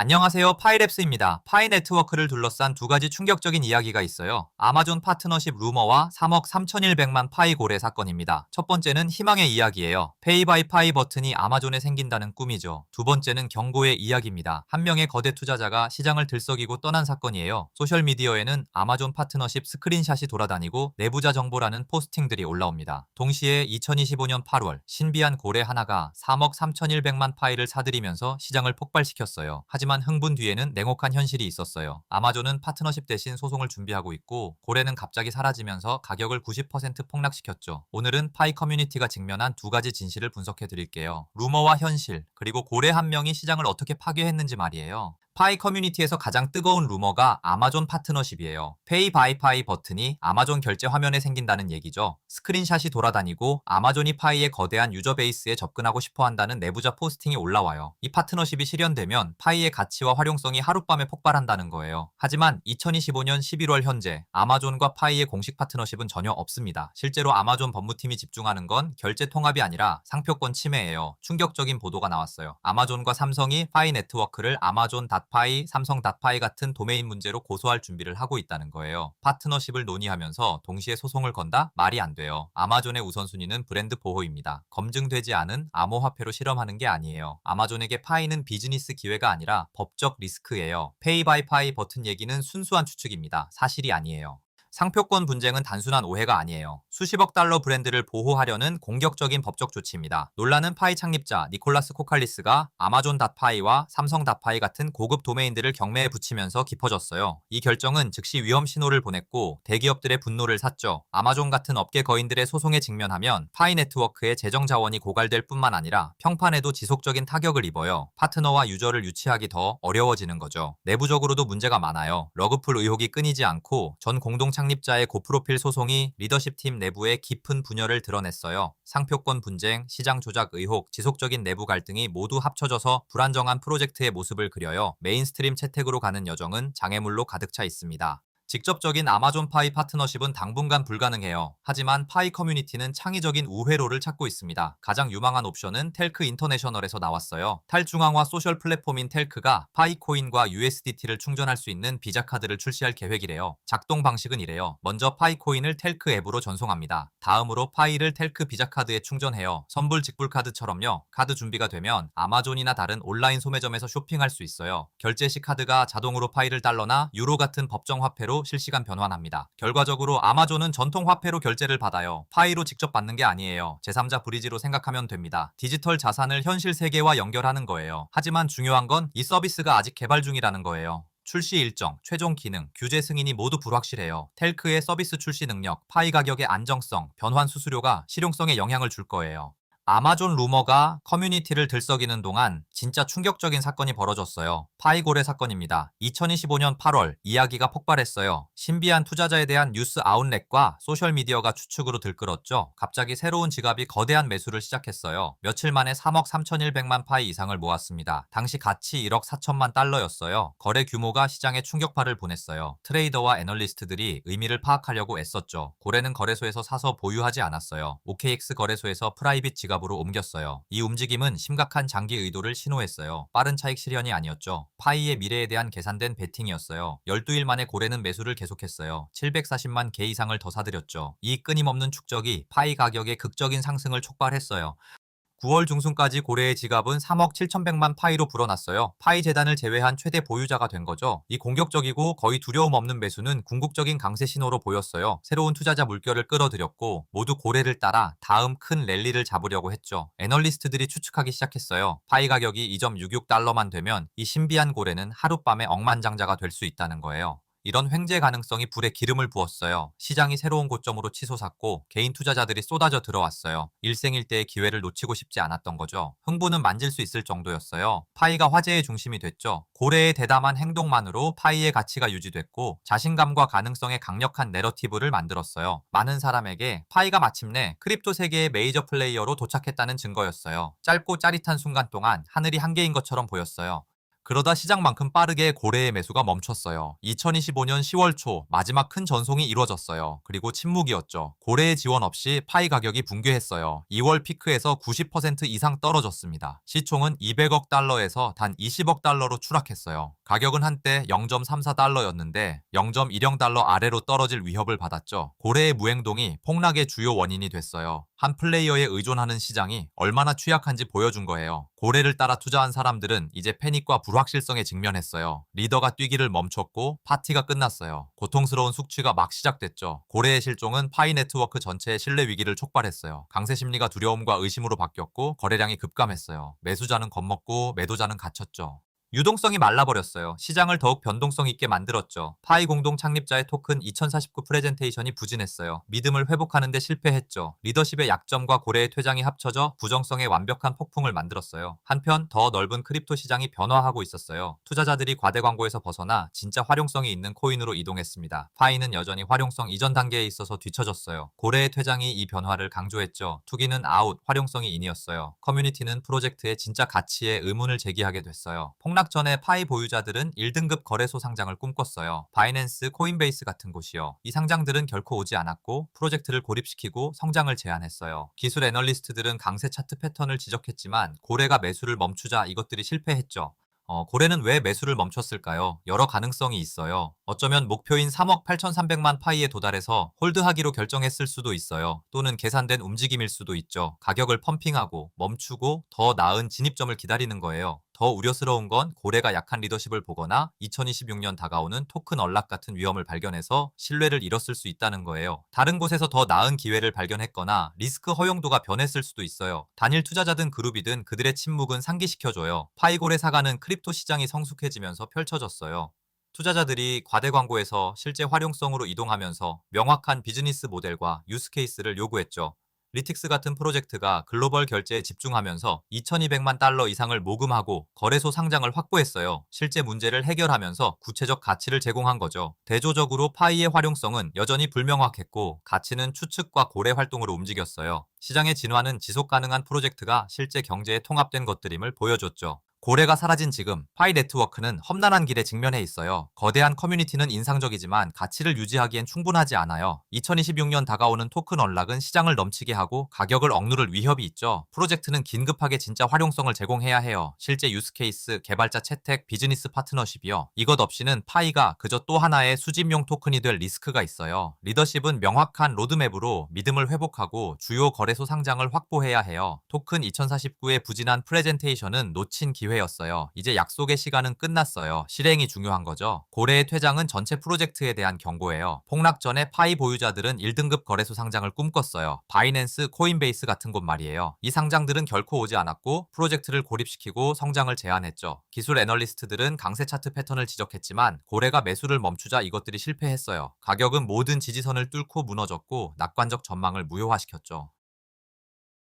안녕하세요. 파이랩스입니다. 파이 네트워크를 둘러싼 두 가지 충격적인 이야기가 있어요. 아마존 파트너십 루머와 3억 3,100만 파이 고래 사건입니다. 첫 번째는 희망의 이야기예요. 페이 바이 파이 버튼이 아마존에 생긴다는 꿈이죠. 두 번째는 경고의 이야기입니다. 한 명의 거대 투자자가 시장을 들썩이고 떠난 사건이에요. 소셜미디어에는 아마존 파트너십 스크린샷이 돌아다니고 내부자 정보라는 포스팅들이 올라옵니다. 동시에 2025년 8월 신비한 고래 하나가 3억 3,100만 파이를 사들이면서 시장을 폭발시켰어요. 하지만 흥분 뒤에는 냉혹한 현실이 있었어요. 아마존은 파트너십 대신 소송을 준비하고 있고 고래는 갑자기 사라지면서 가격을 90% 폭락시켰죠. 오늘은 파이 커뮤니티가 직면한 두 가지 진실을 분석해 드릴게요. 루머와 현실, 그리고 고래 한 명이 시장을 어떻게 파괴했는지 말이에요. 파이 커뮤니티에서 가장 뜨거운 루머가 아마존 파트너십이에요. 페이 바이 파이 버튼이 아마존 결제 화면에 생긴다는 얘기죠. 스크린샷이 돌아다니고 아마존이 파이의 거대한 유저 베이스에 접근하고 싶어 한다는 내부자 포스팅이 올라와요. 이 파트너십이 실현되면 파이의 가치와 활용성이 하룻밤에 폭발한다는 거예요. 하지만 2025년 11월 현재 아마존과 파이의 공식 파트너십은 전혀 없습니다. 실제로 아마존 법무팀이 집중하는 건 결제 통합이 아니라 상표권 침해예요. 충격적인 보도가 나왔어요. 아마존과 삼성이 파이 네트워크를 아마존 닷파이, 삼성 닷파이 같은 도메인 문제로 고소할 준비를 하고 있다는 거예요. 파트너십을 논의하면서 동시에 소송을 건다? 말이 안 돼요. 아마존의 우선순위는 브랜드 보호입니다. 검증되지 않은 암호화폐로 실험하는 게 아니에요. 아마존에게 파이는 비즈니스 기회가 아니라 법적 리스크예요. 페이 바이 파이 버튼 얘기는 순수한 추측입니다. 사실이 아니에요. 상표권 분쟁은 단순한 오해가 아니에요. 수십억 달러 브랜드를 보호하려는 공격적인 법적 조치입니다. 논란은 파이 창립자 니콜라스 코칼리스가 아마존 닷파이와 삼성 닷파이 같은 고급 도메인들을 경매에 붙이면서 깊어졌어요. 이 결정은 즉시 위험 신호를 보냈고 대기업들의 분노를 샀죠. 아마존 같은 업계 거인들의 소송에 직면하면 파이 네트워크의 재정 자원이 고갈될 뿐만 아니라 평판에도 지속적인 타격을 입어요. 파트너와 유저를 유치하기 더 어려워지는 거죠. 내부적으로도 문제가 많아요. 러그풀 의혹이 끊이지 않고 전 공동 창 립자의 고프로필 소송이 리더십 팀 내부의 깊은 분열을 드러냈어요. 상표권 분쟁, 시장 조작 의혹, 지속적인 내부 갈등이 모두 합쳐져서 불안정한 프로젝트의 모습을 그려요. 메인스트림 채택으로 가는 여정은 장애물로 가득 차 있습니다. 직접적인 아마존 파이 파트너십은 당분간 불가능해요. 하지만 파이 커뮤니티는 창의적인 우회로를 찾고 있습니다. 가장 유망한 옵션은 텔크 인터내셔널에서 나왔어요. 탈중앙화 소셜 플랫폼인 텔크가 파이 코인과 USDT를 충전할 수 있는 비자 카드를 출시할 계획이래요. 작동 방식은 이래요. 먼저 파이 코인을 텔크 앱으로 전송합니다. 다음으로 파이를 텔크 비자 카드에 충전해요. 선불 직불 카드처럼요. 카드 준비가 되면 아마존이나 다른 온라인 소매점에서 쇼핑할 수 있어요. 결제 시 카드가 자동으로 파이를 달러나 유로 같은 법정 화폐로 실시간 변환합니다. 결과적으로 아마존은 전통 화폐로 결제를 받아요. 파이로 직접 받는 게 아니에요. 제3자 브리지로 생각하면 됩니다. 디지털 자산을 현실 세계와 연결하는 거예요. 하지만 중요한 건 이 서비스가 아직 개발 중이라는 거예요. 출시 일정, 최종 기능, 규제 승인이 모두 불확실해요. 텔크의 서비스 출시 능력, 파이 가격의 안정성, 변환 수수료가 실용성에 영향을 줄 거예요. 아마존 루머가 커뮤니티를 들썩이는 동안 진짜 충격적인 사건이 벌어졌어요. 파이고래 사건입니다. 2025년 8월 이야기가 폭발했어요. 신비한 투자자에 대한 뉴스 아웃렛과 소셜미디어가 추측으로 들끓었죠. 갑자기 새로운 지갑이 거대한 매수를 시작했어요. 며칠 만에 3억 3,100만 파이 이상을 모았습니다. 당시 가치 1억 4천만 달러였어요. 거래 규모가 시장에 충격파를 보냈어요. 트레이더와 애널리스트들이 의미를 파악하려고 애썼죠. 고래는 거래소에서 사서 보유하지 않았어요. OKX 거래소에서 프라이빗 지갑 지갑으로 옮겼어요. 이 움직임은 심각한 장기 의도를 신호했어요. 빠른 차익 실현이 아니었죠. 파이의 미래에 대한 계산된 베팅이었어요. 12일 만에 고래는 매수를 계속했어요. 740만 개 이상을 더 사들였죠. 이 끊임없는 축적이 파이 가격의 극적인 상승을 촉발했어요. 9월 중순까지 고래의 지갑은 3억 7천백만 파이로 불어났어요. 파이 재단을 제외한 최대 보유자가 된 거죠. 이 공격적이고 거의 두려움 없는 매수는 궁극적인 강세 신호로 보였어요. 새로운 투자자 물결을 끌어들였고 모두 고래를 따라 다음 큰 랠리를 잡으려고 했죠. 애널리스트들이 추측하기 시작했어요. 파이 가격이 2.66달러만 되면 이 신비한 고래는 하룻밤에 억만장자가 될 수 있다는 거예요. 이런 횡재 가능성이 불에 기름을 부었어요. 시장이 새로운 고점으로 치솟았고 개인 투자자들이 쏟아져 들어왔어요. 일생일대의 기회를 놓치고 싶지 않았던 거죠. 흥부는 만질 수 있을 정도였어요. 파이가 화제의 중심이 됐죠. 고래의 대담한 행동만으로 파이의 가치가 유지됐고 자신감과 가능성의 강력한 내러티브를 만들었어요. 많은 사람에게 파이가 마침내 크립토 세계의 메이저 플레이어로 도착했다는 증거였어요. 짧고 짜릿한 순간 동안 하늘이 한 개인 것처럼 보였어요. 그러다 시장만큼 빠르게 고래의 매수가 멈췄어요. 2025년 10월 초 마지막 큰 전송이 이루어졌어요. 그리고 침묵이었죠. 고래의 지원 없이 파이 가격이 붕괴했어요. 2월 피크에서 90% 이상 떨어졌습니다. 시총은 200억 달러에서 단 20억 달러로 추락했어요. 가격은 한때 0.34달러였는데 0.10달러 아래로 떨어질 위협을 받았죠. 고래의 무행동이 폭락의 주요 원인이 됐어요. 한 플레이어에 의존하는 시장이 얼마나 취약한지 보여준 거예요. 고래를 따라 투자한 사람들은 이제 패닉과 불확실성에 직면했어요. 리더가 뛰기를 멈췄고 파티가 끝났어요. 고통스러운 숙취가 막 시작됐죠. 고래의 실종은 파이 네트워크 전체의 신뢰 위기를 촉발했어요. 강세 심리가 두려움과 의심으로 바뀌었고 거래량이 급감했어요. 매수자는 겁먹고 매도자는 갇혔죠. 유동성이 말라버렸어요. 시장을 더욱 변동성 있게 만들었죠. 파이 공동 창립자의 토큰 2049 프레젠테이션이 부진했어요. 믿음을 회복하는데 실패했죠. 리더십의 약점과 고래의 퇴장이 합쳐져 부정성의 완벽한 폭풍을 만들었어요. 한편 더 넓은 크립토 시장이 변화하고 있었어요. 투자자들이 과대 광고에서 벗어나 진짜 활용성이 있는 코인으로 이동했습니다. 파이는 여전히 활용성 이전 단계에 있어서 뒤처졌어요. 고래의 퇴장이 이 변화를 강조했죠. 투기는 아웃, 활용성이 인이었어요. 커뮤니티는 프로젝트의 진짜 가치에 의문을 제기하게 됐어요. 폭락 전에 파이 보유자들은 1등급 거래소 상장을 꿈꿨어요. 바이낸스, 코인베이스 같은 곳이요. 이 상장들은 결코 오지 않았고 프로젝트를 고립시키고 성장을 제한했어요. 기술 애널리스트들은 강세 차트 패턴을 지적했지만 고래가 매수를 멈추자 이것들이 실패했죠. 어, 고래는 왜 매수를 멈췄을까요? 여러 가능성이 있어요. 어쩌면 목표인 3억 8,300만 파이에 도달해서 홀드하기로 결정했을 수도 있어요. 또는 계산된 움직임일 수도 있죠. 가격을 펌핑하고 멈추고 더 나은 진입점을 기다리는 거예요. 더 우려스러운 건 고래가 약한 리더십을 보거나 2026년 다가오는 토큰 언락 같은 위험을 발견해서 신뢰를 잃었을 수 있다는 거예요. 다른 곳에서 더 나은 기회를 발견했거나 리스크 허용도가 변했을 수도 있어요. 단일 투자자든 그룹이든 그들의 침묵은 상기시켜줘요. 파이고래 사가는 크립토 시장이 성숙해지면서 펼쳐졌어요. 투자자들이 과대 광고에서 실제 활용성으로 이동하면서 명확한 비즈니스 모델과 유스 케이스를 요구했죠. 리틱스 같은 프로젝트가 글로벌 결제에 집중하면서 2200만 달러 이상을 모금하고 거래소 상장을 확보했어요. 실제 문제를 해결하면서 구체적 가치를 제공한 거죠. 대조적으로 파이의 활용성은 여전히 불명확했고 가치는 추측과 고래 활동으로 움직였어요. 시장의 진화는 지속 가능한 프로젝트가 실제 경제에 통합된 것들임을 보여줬죠. 고래가 사라진 지금 파이 네트워크는 험난한 길에 직면해 있어요. 거대한 커뮤니티는 인상적이지만 가치를 유지하기엔 충분하지 않아요. 2026년 다가오는 토큰 언락은 시장을 넘치게 하고 가격을 억누를 위협이 있죠. 프로젝트는 긴급하게 진짜 활용성을 제공해야 해요. 실제 유스케이스, 개발자 채택, 비즈니스 파트너십이요. 이것 없이는 파이가 그저 또 하나의 수집용 토큰이 될 리스크가 있어요. 리더십은 명확한 로드맵으로 믿음을 회복하고 주요 거래소 상장을 확보해야 해요. 토큰 2049의 부진한 프레젠테이션은 놓친 기회 기회였어요. 이제 약속의 시간은 끝났어요. 실행이 중요한 거죠. 고래의 퇴장은 전체 프로젝트에 대한 경고예요. 폭락 전에 파이 보유자들은 1등급 거래소 상장을 꿈꿨어요. 바이낸스, 코인베이스 같은 곳 말이에요. 이 상장들은 결코 오지 않았고 프로젝트를 고립시키고 성장을 제한했죠. 기술 애널리스트들은 강세 차트 패턴을 지적했지만 고래가 매수를 멈추자 이것들이 실패했어요. 가격은 모든 지지선을 뚫고 무너졌고 낙관적 전망을 무효화시켰죠.